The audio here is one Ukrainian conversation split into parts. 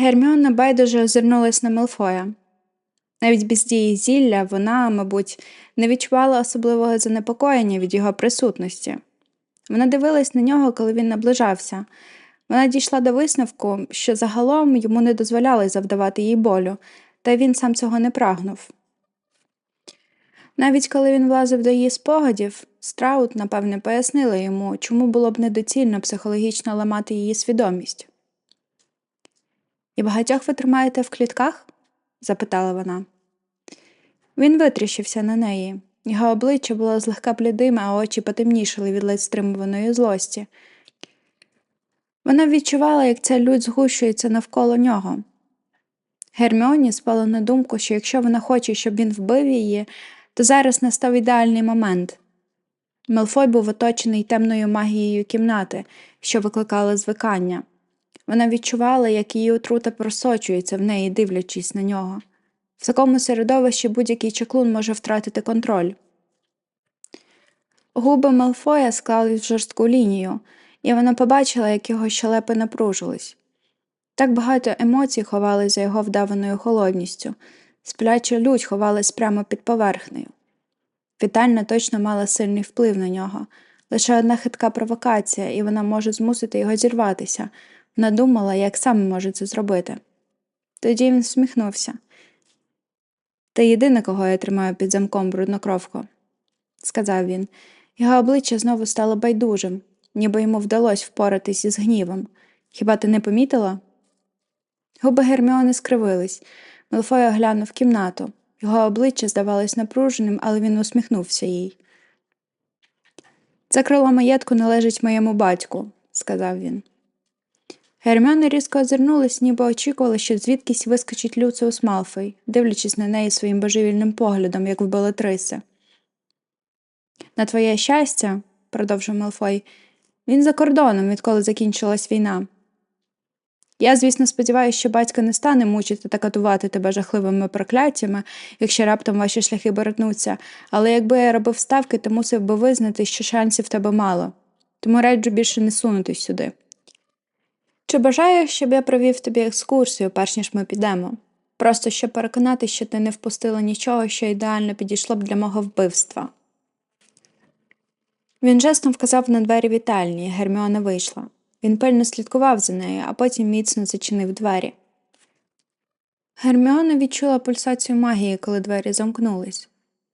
Герміона байдуже озирнулась на Мелфоя. Навіть без дії зілля вона, мабуть, не відчувала особливого занепокоєння від його присутності. Вона дивилась на нього, коли він наближався. Вона дійшла до висновку, що загалом йому не дозволяли завдавати їй болю, та він сам цього не прагнув. Навіть коли він влазив до її спогадів, Страут, напевне, пояснила йому, чому було б недоцільно психологічно ламати її свідомість. І багатьох ви тримаєте в клітках? запитала вона. Він витріщився на неї. Його обличчя було злегка блідим, а очі потемнішали від ледь стримуваної злості. Вона відчувала, як ця лють згущується навколо нього. Герміоні спало на думку, що якщо вона хоче, щоб він вбив її, то зараз настав ідеальний момент. Мелфой був оточений темною магією кімнати, що викликала звикання. Вона відчувала, як її отрута просочується в неї, дивлячись на нього. В такому середовищі будь-який чаклун може втратити контроль. Губи Малфоя склали в жорстку лінію, і вона побачила, як його щелепи напружились. Так багато емоцій ховались за його вдаваною холодністю, спляча лють ховалась прямо під поверхнею. Вітальна точно мала сильний вплив на нього. Лише одна хитка провокація, і вона може змусити його зірватися. Вона думала, як саме може це зробити. Тоді він всміхнувся. Ти єдина, кого я тримаю під замком бруднокровко, сказав він. Його обличчя знову стало байдужим, ніби йому вдалося впоратись із гнівом. Хіба ти не помітила? Губи Герміони скривились. Мелфой оглянув кімнату. Його обличчя здавалось напруженим, але він усміхнувся їй. Це крило маєтку належить моєму батьку, сказав він. Герміона різко озирнулась, ніби очікувала, що звідкись вискочить Люциус Малфой, дивлячись на неї своїм божевільним поглядом, як в Белатриси. На твоє щастя, продовжив Малфой, він за кордоном, відколи закінчилась війна. Я, звісно, сподіваюся, що батько не стане мучити та катувати тебе жахливими прокляттями, якщо раптом ваші шляхи боротнуться, але якби я робив ставки, то мусив би визнати, що шансів тебе мало, тому раджу більше не сунутись сюди. Чи бажаєш, щоб я провів тобі екскурсію, перш ніж ми підемо? Просто щоб переконати, що ти не впустила нічого, що ідеально підійшло б для мого вбивства. Він жестом вказав на двері вітальні, Герміона вийшла. Він пильно слідкував за нею, а потім міцно зачинив двері. Герміона відчула пульсацію магії, коли двері замкнулись.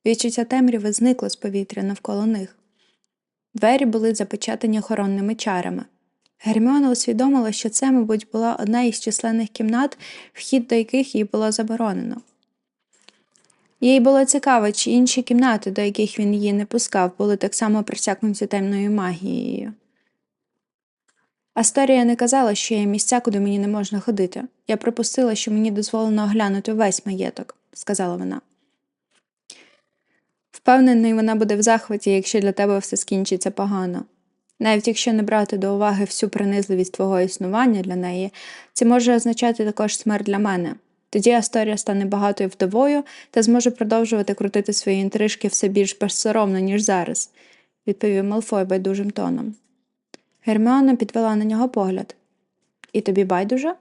Відчуття темряви зникло з повітря навколо них. Двері були запечатані охоронними чарами. Герміона усвідомила, що це, мабуть, була одна із численних кімнат, вхід до яких їй було заборонено. Їй було цікаво, чи інші кімнати, до яких він її не пускав, були так само присякнуті темною магією. Асторія не казала, що є місця, куди мені не можна ходити. Я припустила, що мені дозволено оглянути весь маєток, сказала вона. Впевнений, вона буде в захваті, якщо для тебе все скінчиться погано. Навіть якщо не брати до уваги всю принизливість твого існування для неї, це може означати також смерть для мене. Тоді Асторія стане багатою вдовою та зможе продовжувати крутити свої інтрижки все більш безсоромно, ніж зараз, відповів Малфой байдужим тоном. Герміона підвела на нього погляд. І тобі байдуже?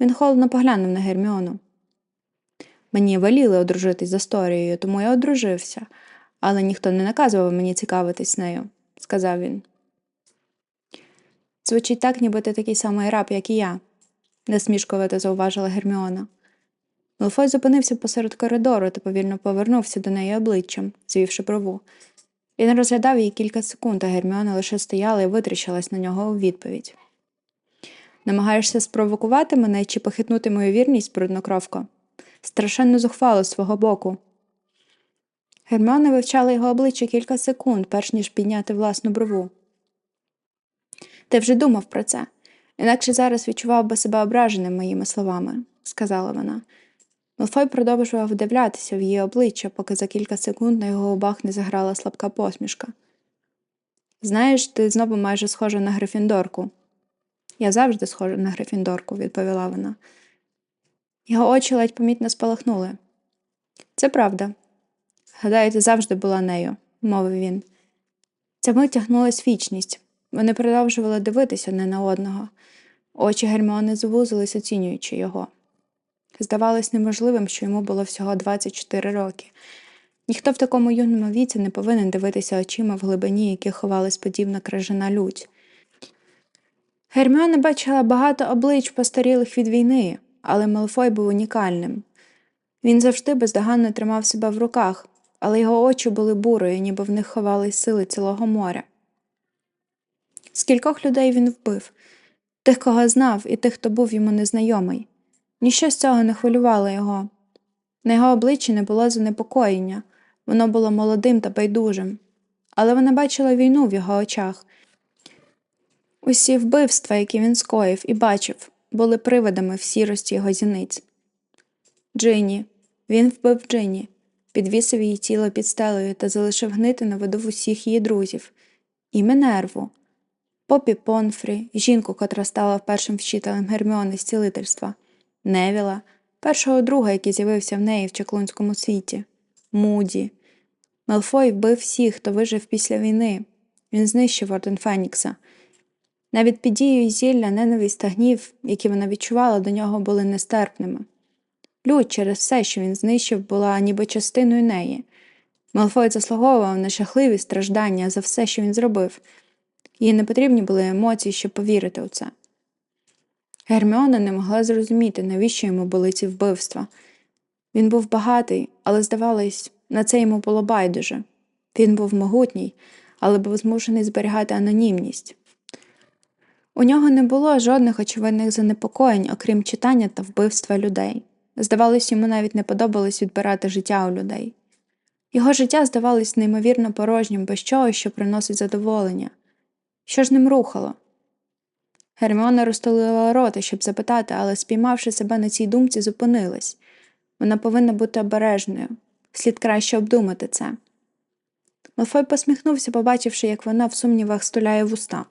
Він холодно поглянув на Герміону. Мені веліли одружитись з Асторією, тому я одружився, але ніхто не наказував мені цікавитись нею, сказав він. Звучить так, ніби ти такий самий раб, як і я, насмішкувато зауважила Герміона. Мелфой зупинився посеред коридору та повільно повернувся до неї обличчям, звівши брову. Він розглядав її кілька секунд, а Герміона лише стояла і витріщилась на нього у відповідь. Намагаєшся спровокувати мене чи похитнути мою вірність, бруднокровко? Страшенно зухвало з свого боку. Герміона вивчала його обличчя кілька секунд, перш ніж підняти власну брову. Ти вже думав про це, інакше зараз відчував би себе ображеним моїми словами, сказала вона. Малфой продовжував вдивлятися в її обличчя, поки за кілька секунд на його губах не заграла слабка посмішка. Знаєш, ти знову майже схожа на Грифіндорку. Я завжди схожа на Грифіндорку, відповіла вона. Його очі ледь помітно спалахнули. Це правда. Гадаю, ти завжди була нею, мовив він. Ця мить тягнулась вічність. Вони продовжували дивитися одне на одного. Очі Герміони звузились, оцінюючи його. Здавалось неможливим, що йому було всього 24 роки. Ніхто в такому юному віці не повинен дивитися очима в глибині, яких ховалась подібна кражена лють. Герміона бачила багато облич постарілих від війни, але Малфой був унікальним. Він завжди бездоганно тримав себе в руках, але його очі були бурою, ніби в них ховались сили цілого моря. Скількох людей він вбив тих, кого знав, і тих, хто був йому незнайомий. Ніщо з цього не хвилювало його. На його обличчі не було занепокоєння, воно було молодим та байдужим, але вона бачила війну в його очах. Усі вбивства, які він скоїв і бачив, були привидами в сірості його зіниць. Джині. Він вбив Джині, підвісив її тіло під стелею та залишив гнити на виду усіх її друзів, і Минерву, Попі Понфрі, жінку, котра стала першим вчителем Герміони з цілительства, Невіла, першого друга, який з'явився в неї в чаклунському світі, Муді. Мелфой вбив всіх, хто вижив після війни. Він знищив Орден Фенікса. Навіть під дією зілля ненависть та гнів, які вона відчувала, до нього були нестерпними. Лють через все, що він знищив, була ніби частиною неї. Малфой заслуговував на жахливі страждання за все, що він зробив. Їй не потрібні були емоції, щоб повірити у це. Герміона не могла зрозуміти, навіщо йому були ці вбивства. Він був багатий, але, здавалось, на це йому було байдуже. Він був могутній, але був змушений зберігати анонімність. У нього не було жодних очевидних занепокоєнь, окрім читання та вбивства людей. Здавалось, йому навіть не подобалось відбирати життя у людей. Його життя здавалось неймовірно порожнім, без чого, що приносить задоволення. Що ж ним рухало? Герміона розтулила рота, щоб запитати, але, спіймавши себе на цій думці, зупинилась. Вона повинна бути обережною, слід краще обдумати це. Малфой посміхнувся, побачивши, як вона в сумнівах стуляє вуста.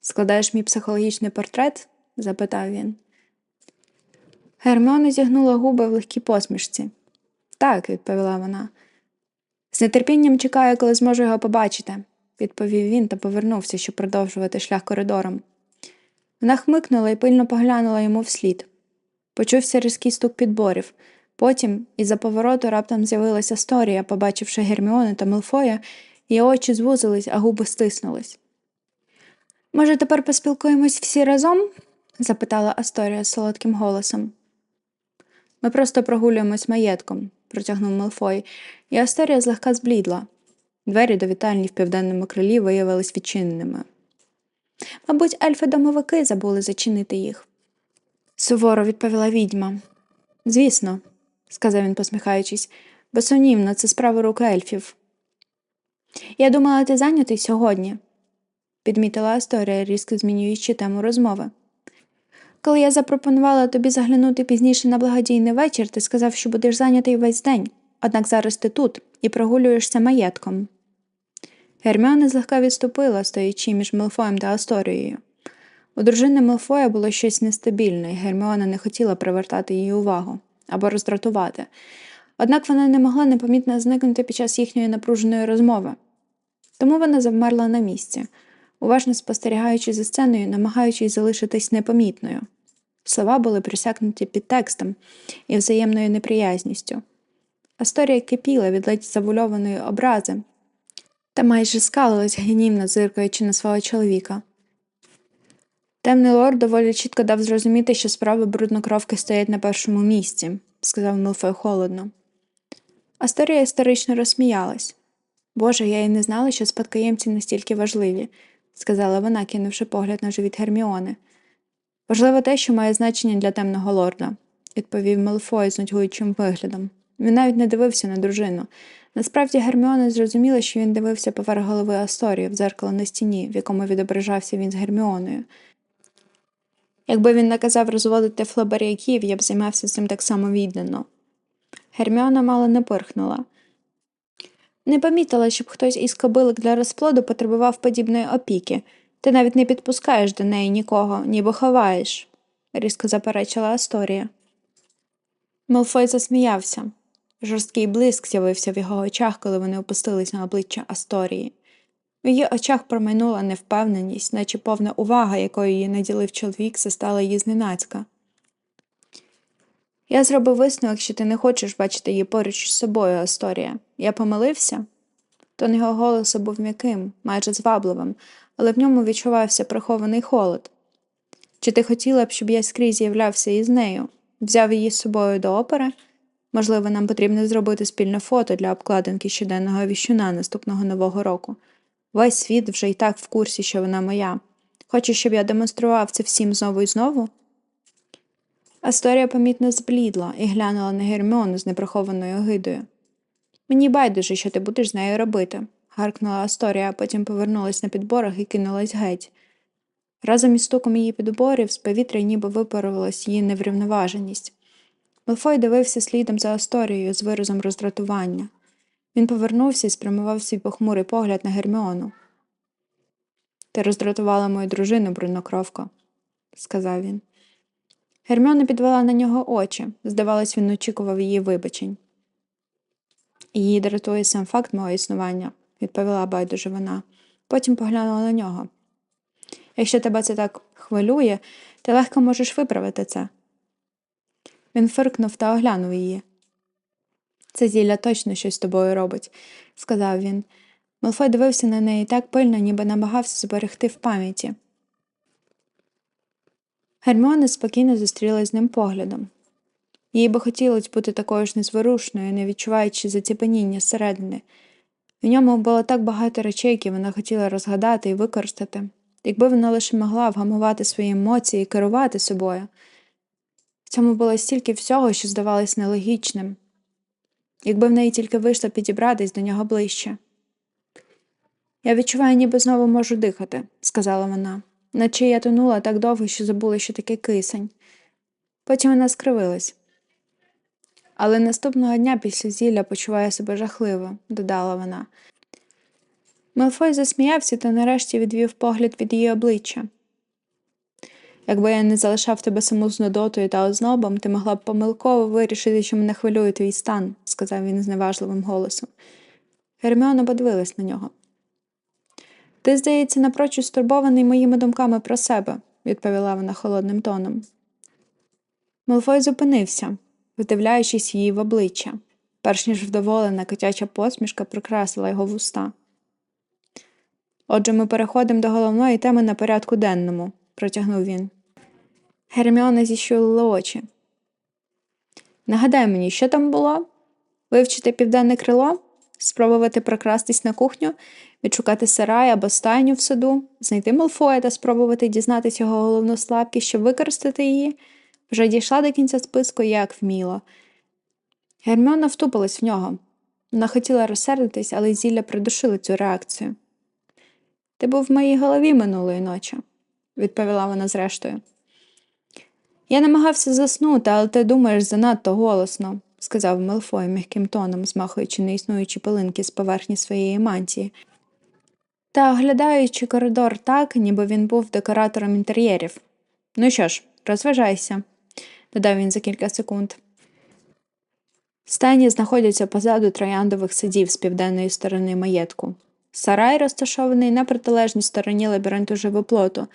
Складаєш мій психологічний портрет? запитав він. Герміона зігнула губи в легкій посмішці. Так, відповіла вона. З нетерпінням чекаю, коли зможу його побачити, відповів він та повернувся, щоб продовжувати шлях коридором. Вона хмикнула і пильно поглянула йому вслід. Почувся різкий стук підборів. Потім, із-за повороту, раптом з'явилася Сторія, побачивши Герміони та Мелфоя, її очі звузились, а губи стиснулись. Може, тепер поспілкуємось всі разом? запитала Асторія солодким голосом. Ми просто прогулюємось маєтком, протягнув Мелфой, і Асторія злегка зблідла. Двері до вітальні в південному крилі виявились відчиненими. Мабуть, ельфи-домовики забули зачинити їх. Суворо відповіла відьма. Звісно, сказав він, посміхаючись, безсумнівно, це справа рук ельфів. Я думала, ти зайнятий сьогодні, підмітила Асторія, різко змінюючи тему розмови. Коли я запропонувала тобі заглянути пізніше на благодійний вечір, ти сказав, що будеш зайнятий весь день, однак зараз ти тут і прогулюєшся маєтком. Герміона злегка відступила, стоячи між Мелфоєм та Асторією. У дружини Мелфоя було щось нестабільне, і Герміона не хотіла привертати її увагу або роздратувати. Однак вона не могла непомітно зникнути під час їхньої напруженої розмови. Тому вона завмерла на місці, уважно спостерігаючи за сценою, намагаючись залишитись непомітною. Слова були присякнуті підтекстом і взаємною неприязністю. Асторія кипіла від ледь завульованої образи та майже скалилась гнівно, зиркаючи на свого чоловіка. Темний лорд доволі чітко дав зрозуміти, що справи бруднокровки стоять на першому місці, сказав Милфой холодно. Асторія історично розсміялась. Боже, я й не знала, що спадкоємці настільки важливі, сказала вона, кинувши погляд на живіт Герміони. Важливо те, що має значення для темного лорда, відповів Мелфой з нудьгуючим виглядом. Він навіть не дивився на дружину. Насправді Герміона зрозуміла, що він дивився поверх голови Асторії в дзеркало на стіні, в якому відображався він з Герміоною. Якби він наказав розводити флабаряків, я б займався цим так само віддано. Герміона мало не пирхнула. Не помітила, щоб хтось із кобилок для розплоду потребував подібної опіки. Ти навіть не підпускаєш до неї нікого, ніби ховаєш, різко заперечила Асторія. Мелфой засміявся. Жорсткий блиск з'явився в його очах, коли вони опустились на обличчя Асторії. В її очах промайнула невпевненість, наче повна увага, якою її наділив чоловік, застала її зненацька. Я зробив висновок, що ти не хочеш бачити її поруч з собою, Асторія. Я помилився? Тон його голосу був м'яким, майже звабливим, але в ньому відчувався прихований холод. Чи ти хотіла б, щоб я скрізь з'являвся із нею, взяв її з собою до опери? Можливо, нам потрібно зробити спільне фото для обкладинки щоденного віщуна наступного нового року. Весь світ вже й так в курсі, що вона моя. Хочеш, щоб я демонстрував це всім знову і знову? Асторія помітно зблідла і глянула на Герміону з неприхованою огидою. Мені байдуже, що ти будеш з нею робити, гаркнула Асторія, а потім повернулась на підборах і кинулась геть. Разом із стуком її підборів з повітря ніби випарувалась її неврівноваженість. Малфой дивився слідом за Асторією з виразом роздратування. Він повернувся і спрямував свій похмурий погляд на Герміону. Ти роздратувала мою дружину, бруднокровко, сказав він. Герміона підвела на нього очі. Здавалось, він очікував її вибачень. Її дратує сам факт мого існування, відповіла байдуже вона. Потім поглянула на нього. Якщо тебе це так хвилює, ти легко можеш виправити це. Він фиркнув та оглянув її. Це зілля точно щось з тобою робить, сказав він. Малфой дивився на неї так пильно, ніби намагався зберегти в пам'яті. Герміона спокійно зустрілась з ним поглядом. Їй би хотілося бути такою ж незворушною, не відчуваючи заціпеніння зсередини. В ньому було так багато речей, які вона хотіла розгадати і використати, якби вона лише могла вгамувати свої емоції і керувати собою. Цьому було стільки всього, що здавалось нелогічним, якби в неї тільки вийшло підібратись до нього ближче. Я відчуваю, ніби знову можу дихати, сказала вона, наче я тонула так довго, що забула, що таке кисень. Потім вона скривилась. Але наступного дня після зілля почуває себе жахливо, додала вона. Мелфой засміявся та нарешті відвів погляд від її обличчя. Якби я не залишав тебе саму з нудотою та ознобом, ти могла б помилково вирішити, що мене хвилює твій стан, сказав він зневажливим голосом. Герміона подивилась на нього. Ти, здається, напрочуд стурбований моїми думками про себе, відповіла вона холодним тоном. Мелфой зупинився, вдивляючись її в обличчя, перш ніж вдоволена котяча посмішка прикрасила його вуста. Отже, ми переходимо до головної теми на порядку денному, протягнув він. Герміона зіщулила очі. Нагадай мені, що там було? Вивчити південне крило, спробувати прокрастись на кухню, відшукати сарай або стайню в саду, знайти Малфоя та спробувати дізнатися його головну слабкість, щоб використати її, вже дійшла до кінця списку, як вміло. Герміона втупилась в нього. Вона хотіла розсердитись, але зілля придушили цю реакцію. Ти був в моїй голові минулої ночі, відповіла вона зрештою. Я намагався заснути, але ти думаєш занадто голосно, сказав Мелфой м'яким тоном, змахуючи неіснуючі пилинки з поверхні своєї мантії, та оглядаючи коридор так, ніби він був декоратором інтер'єрів. Ну що ж, розважайся, додав він за кілька секунд. Стайні знаходяться позаду трояндових садів з південної сторони маєтку. Сарай розташований на протилежній стороні лабіринту живоплоту.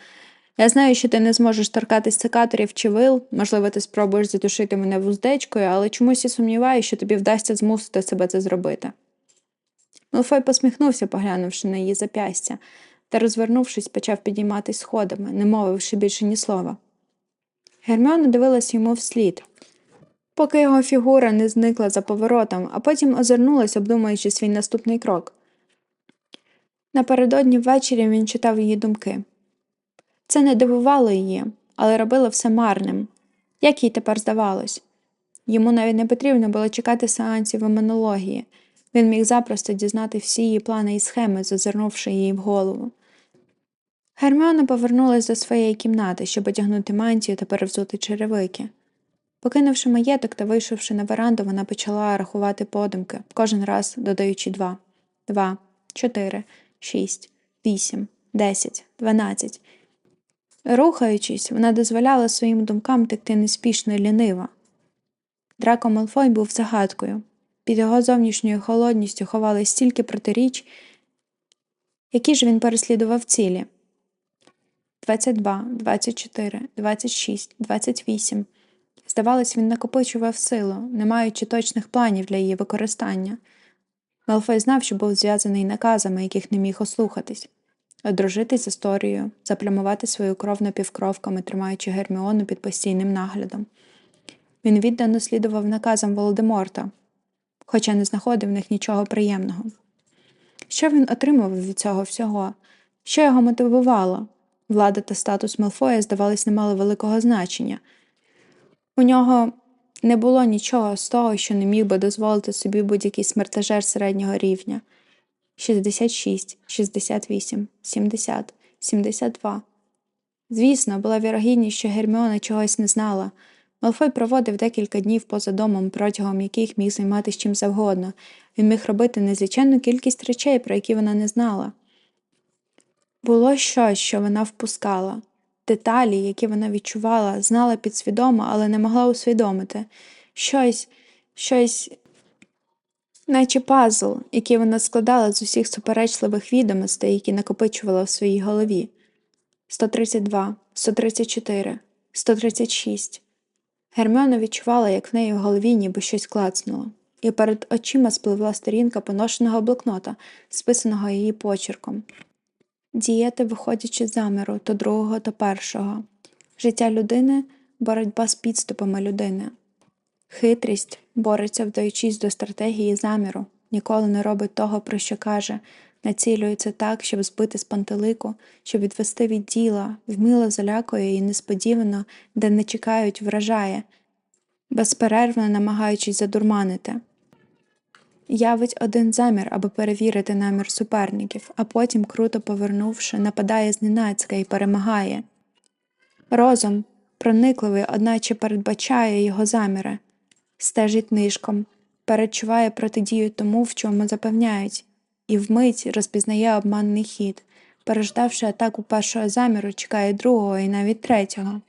Я знаю, що ти не зможеш торкатись цикаторів чи вил, можливо, ти спробуєш задушити мене вуздечкою, але чомусь я сумніваюся, що тобі вдасться змусити себе це зробити. Мелфой посміхнувся, поглянувши на її запястя, та, розвернувшись, почав підійматись сходами, не мовивши більше ні слова. Герміона дивилась йому вслід, поки його фігура не зникла за поворотом, а потім озирнулась, обдумуючи свій наступний крок. Напередодні ввечері він читав її думки. Це не дивувало її, але робило все марним, як їй тепер здавалось. Йому навіть не потрібно було чекати сеансів імунології. Він міг запросто дізнати всі її плани і схеми, зазирнувши її в голову. Герміона повернулася до своєї кімнати, щоб одягнути мантію та перевзути черевики. Покинувши маєток та вийшовши на веранду, вона почала рахувати подумки, кожен раз додаючи два, два, чотири, шість, вісім, десять, дванадцять. Рухаючись, вона дозволяла своїм думкам текти неспішно і ліниво. Драко Малфой був загадкою. Під його зовнішньою холодністю ховались стільки протиріч, Які ж він переслідував цілі? 22, 24, 26, 28. Здавалось, він накопичував силу, не маючи точних планів для її використання. Малфой знав, що був зв'язаний наказами, яких не міг ослухатись одружитись з історією, заплямувати свою кров напівкровками, тримаючи Герміону під постійним наглядом. Він віддано слідував наказам Володиморта, хоча не знаходив в них нічого приємного. Що він отримав від цього всього? Що його мотивувало? Влада та статус Мелфоя, здавалось, не мали великого значення. У нього не було нічого з того, що не міг би дозволити собі будь-який смертежер середнього рівня. 66, 68, 70, 72. Звісно, була вірогідність, що Герміона чогось не знала. Малфой проводив декілька днів поза домом, протягом яких міг займатися чим завгодно. Він міг робити незліченну кількість речей, про які вона не знала. Було щось, що вона впускала, деталі, які вона відчувала, знала підсвідомо, але не могла усвідомити. Щось, щось, наче пазл, який вона складала з усіх суперечливих відомостей, які накопичувала в своїй голові. 132, 134, 136. Герміона відчувала, як в неї в голові ніби щось клацнуло, і перед очима спливла сторінка поношеного блокнота, списаного її почерком. Діяти, виходячи з заміру то другого, то першого. Життя людини боротьба з підступами людини. Хитрість бореться, вдаючись до стратегії заміру, ніколи не робить того, про що каже, націлюється так, щоб збити з пантелику, щоб відвести від діла, вміло залякує і несподівано, де не чекають, вражає, безперервно намагаючись задурманити. Явить один замір, аби перевірити намір суперників, а потім, круто повернувши, нападає зненацька і перемагає. Розум, проникливий, одначе передбачає його заміри, стежить нишком, передчуває протидію тому, в чому запевняють, і вмить розпізнає обманний хід, переждавши атаку першого заміру, чекає другого і навіть третього.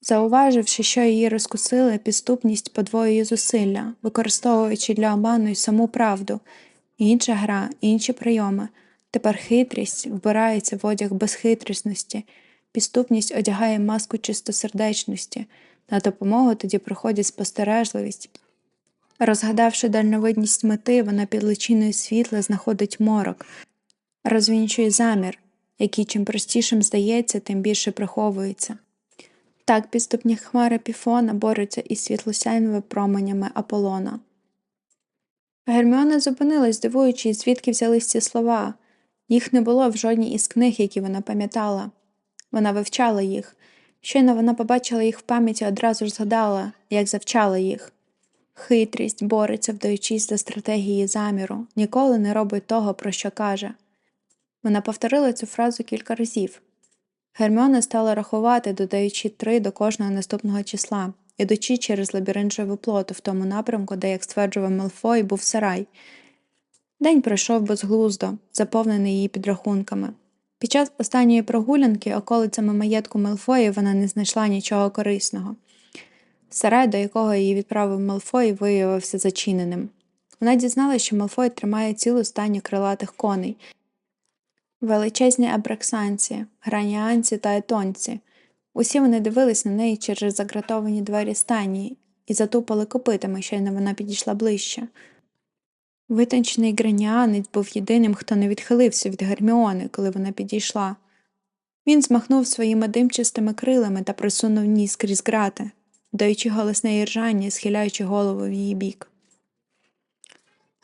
Зауваживши, що її розкусили, підступність подвоює зусилля, використовуючи для обману й саму правду, інша гра, інші прийоми. Тепер хитрість вбирається в одяг безхитрісності, підступність одягає маску чистосердечності, на допомогу тоді приходить спостережливість. Розгадавши дальновидність мети, вона під личиною світла знаходить морок, розвінчує замір, який чим простішим здається, тим більше приховується. Так підступні хмари піфона борються із світлосяйними променями Аполлона. Герміона зупинилась, дивуючись, звідки взялись ці слова. Їх не було в жодній із книг, які вона пам'ятала. Вона вивчала їх. Щойно вона побачила їх в пам'яті, одразу ж згадала, як завчала їх. Хитрість бореться, вдаючись до стратегії заміру, ніколи не робить того, про що каже. Вона повторила цю фразу кілька разів. Герміона стала рахувати, додаючи три до кожного наступного числа, ідучи через лабіринт живоплоту в тому напрямку, де, як стверджував Мелфой, був сарай. День пройшов безглуздо, заповнений її підрахунками. Під час останньої прогулянки околицями маєтку Мелфої вона не знайшла нічого корисного. Сарай, до якого її відправив Мелфой, виявився зачиненим. Вона дізналася, що Мелфой тримає цілу стайню крилатих коней, величезні абраксанці, граніанці та етонці. Усі вони дивились на неї через загратовані двері стайні і затупали копитами, щойно вона підійшла ближче. Витончений граніанець був єдиним, хто не відхилився від Герміони, коли вона підійшла. Він змахнув своїми димчастими крилами та присунув ніс крізь грати, даючи голосне іржання, схиляючи голову в її бік.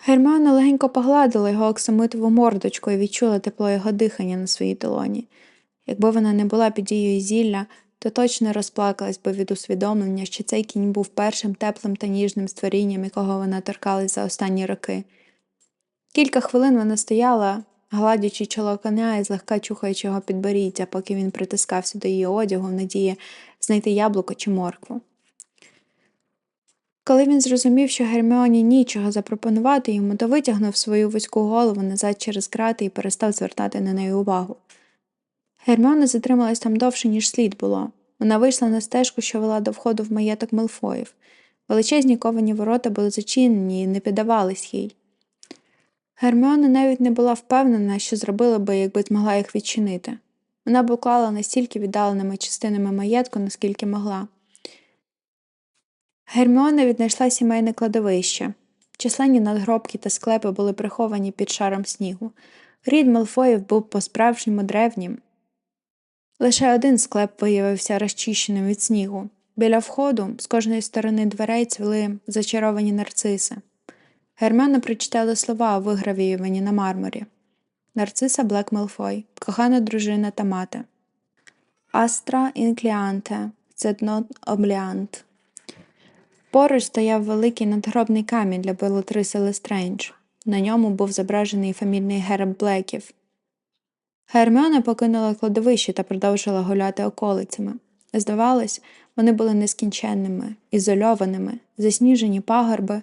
Герміона легенько погладила його оксамитову мордочку і відчула тепло його дихання на своїй долоні. Якби вона не була під дією зілля, то точно розплакалась би від усвідомлення, що цей кінь був першим теплим та ніжним створінням, якого вона торкалась за останні роки. Кілька хвилин вона стояла, гладячи чоло коня і злегка чухаючи його підборіддя, поки він притискався до її одягу в надії знайти яблуко чи моркву. Коли він зрозумів, що Герміоні нічого запропонувати йому, то витягнув свою вузьку голову назад через крати і перестав звертати на неї увагу. Герміона затрималась там довше, ніж слід було. Вона вийшла на стежку, що вела до входу в маєток Мелфоїв. Величезні ковані ворота були зачинені і не піддавались їй. Герміона навіть не була впевнена, що зробила би, якби змогла їх відчинити. Вона б уклала настільки віддаленими частинами маєтку, наскільки могла. Герміона віднайшла сімейне кладовище. Численні надгробки та склепи були приховані під шаром снігу. Рід Малфоїв був по-справжньому древнім. Лише один склеп виявився розчищеним від снігу. Біля входу з кожної сторони дверей цвіли зачаровані нарциси. Герміона прочитала слова, вигравіювані на мармурі. Нарциса Блек Малфой, кохана дружина та мати. Астра інкліанте, цетнот обліант. Поруч стояв великий надгробний камінь для Белатриси Лестрендж. На ньому був зображений фамільний герб Блеків. Герміона покинула кладовище та продовжила гуляти околицями. Здавалось, вони були нескінченними, ізольованими, засніжені пагорби,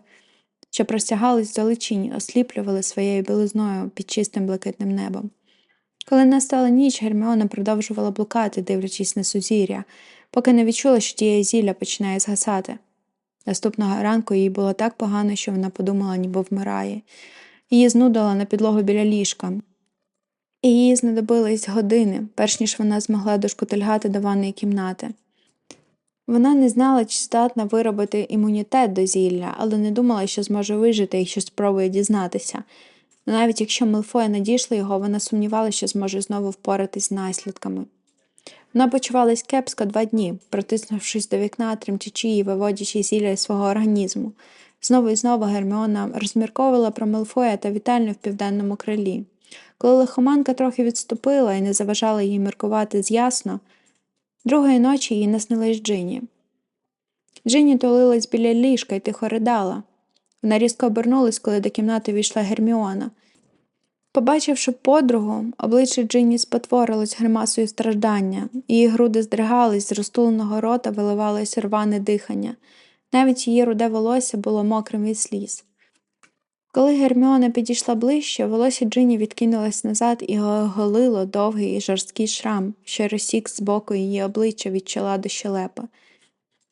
що простягались далечінь, осліплювали своєю білизною під чистим блакитним небом. Коли настала ніч, Герміона продовжувала блукати, дивлячись на сузір'я, поки не відчула, що тієї зілля починає згасати. Наступного ранку їй було так погано, що вона подумала, ніби вмирає. Її знудила на підлогу біля ліжка, і їй знадобились години, перш ніж вона змогла дошкутильгати до ванної кімнати. Вона не знала, чи здатна виробити імунітет до зілля, але не думала, що зможе вижити, якщо спробує дізнатися. Навіть якщо Мелфоя надійшла його, вона сумнівалася, що зможе знову впоратись з наслідками. Вона почувалась кепсько два дні, протиснувшись до вікна, тремтячи і виводячи зілля з свого організму. Знову і знову Герміона розмірковувала про Мелфоя та вітальню в південному крилі. Коли лихоманка трохи відступила і не заважала їй міркувати з'ясно, другої ночі їй наснилась Джині. Джині тулилась біля ліжка і тихо ридала. Вона різко обернулась, коли до кімнати війшла Герміона. Побачивши подругу, обличчя Джині спотворилось гримасою страждання, її груди здригались, з розтуленого рота виливалось рване дихання. Навіть її руде волосся було мокрим від сліз. Коли Герміона підійшла ближче, волосся Джині відкинулось назад і оголило довгий і жорсткий шрам, що розсік з боку її обличчя від чола до щелепа.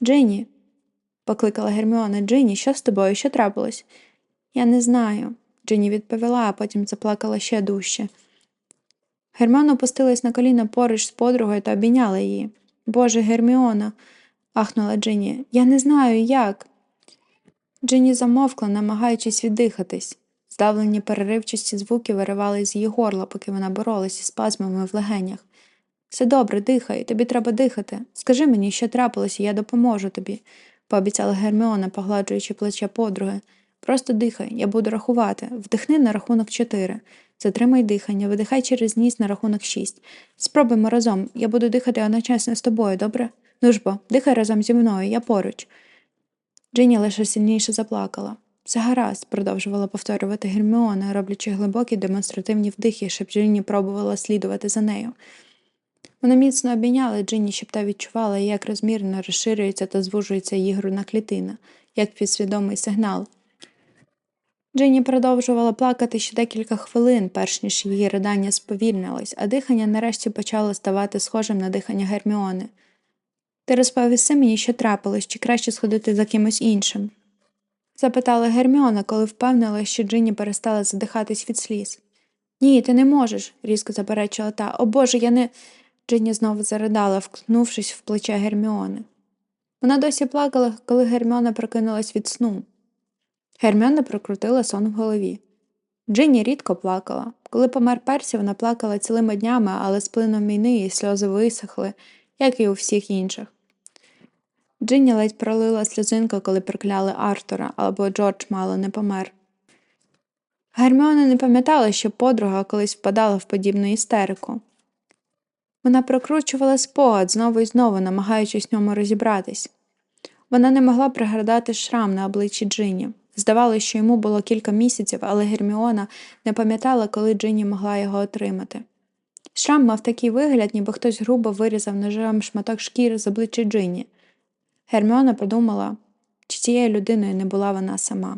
Джині, покликала Герміона, Джині, що з тобою? Що трапилось? Я не знаю. Джині відповіла, а потім заплакала ще дужче. Герміона опустилась на коліна поруч з подругою та обійняла її. Боже, Герміона, ахнула Джині, я не знаю, як. Джині замовкла, намагаючись віддихатись. Здавлені переривчасті звуки виривали з її горла, поки вона боролася з спазмами в легенях. Все добре, дихай, тобі треба дихати. Скажи мені, що трапилося, я допоможу тобі, пообіцяла Герміона, погладжуючи плече подруги. Просто дихай, я буду рахувати. Вдихни на рахунок чотири. Затримай дихання, видихай через ніс на рахунок шість. Спробуємо разом, я буду дихати одночасно з тобою, добре? Ну ж бо, дихай разом зі мною, я поруч. Джині лише сильніше заплакала. Все гаразд, продовжувала повторювати Герміона, роблячи глибокі демонстративні вдихи, щоб Джині пробувала слідувати за нею. Вона міцно обійняла Джині, щоб та відчувала, як розмірно розширюється та звужується її грудна клітина, як підсвідомий сигнал. Джині продовжувала плакати ще декілька хвилин, перш ніж її ридання сповільнилось, а дихання нарешті почало ставати схожим на дихання Герміони. Ти розповіси мені, що трапилось, чи краще сходити за кимось іншим? запитала Герміона, коли впевнила, що Джині перестала задихатись від сліз. Ні, ти не можеш, різко заперечила та. О Боже, я не. Джині знову заридала, вкнувшись в плече Герміони. Вона досі плакала, коли Герміона прокинулась від сну. Герміона прокрутила сон в голові. Джині рідко плакала. Коли помер Персі, вона плакала цілими днями, але з плином війни її сльози висохли, як і у всіх інших. Джинні ледь пролила сльозинку, коли прокляли Артура, або Джордж мало не помер. Герміона не пам'ятала, що подруга колись впадала в подібну істерику. Вона прокручувала спогад знову і знову, намагаючись в ньому розібратись. Вона не могла пригадати шрам на обличчі Джині. Здавалося, що йому було кілька місяців, але Герміона не пам'ятала, коли Джині могла його отримати. Шрам мав такий вигляд, ніби хтось грубо вирізав ножем шматок шкіри з обличчя Джині. Герміона подумала, чи цією людиною не була вона сама.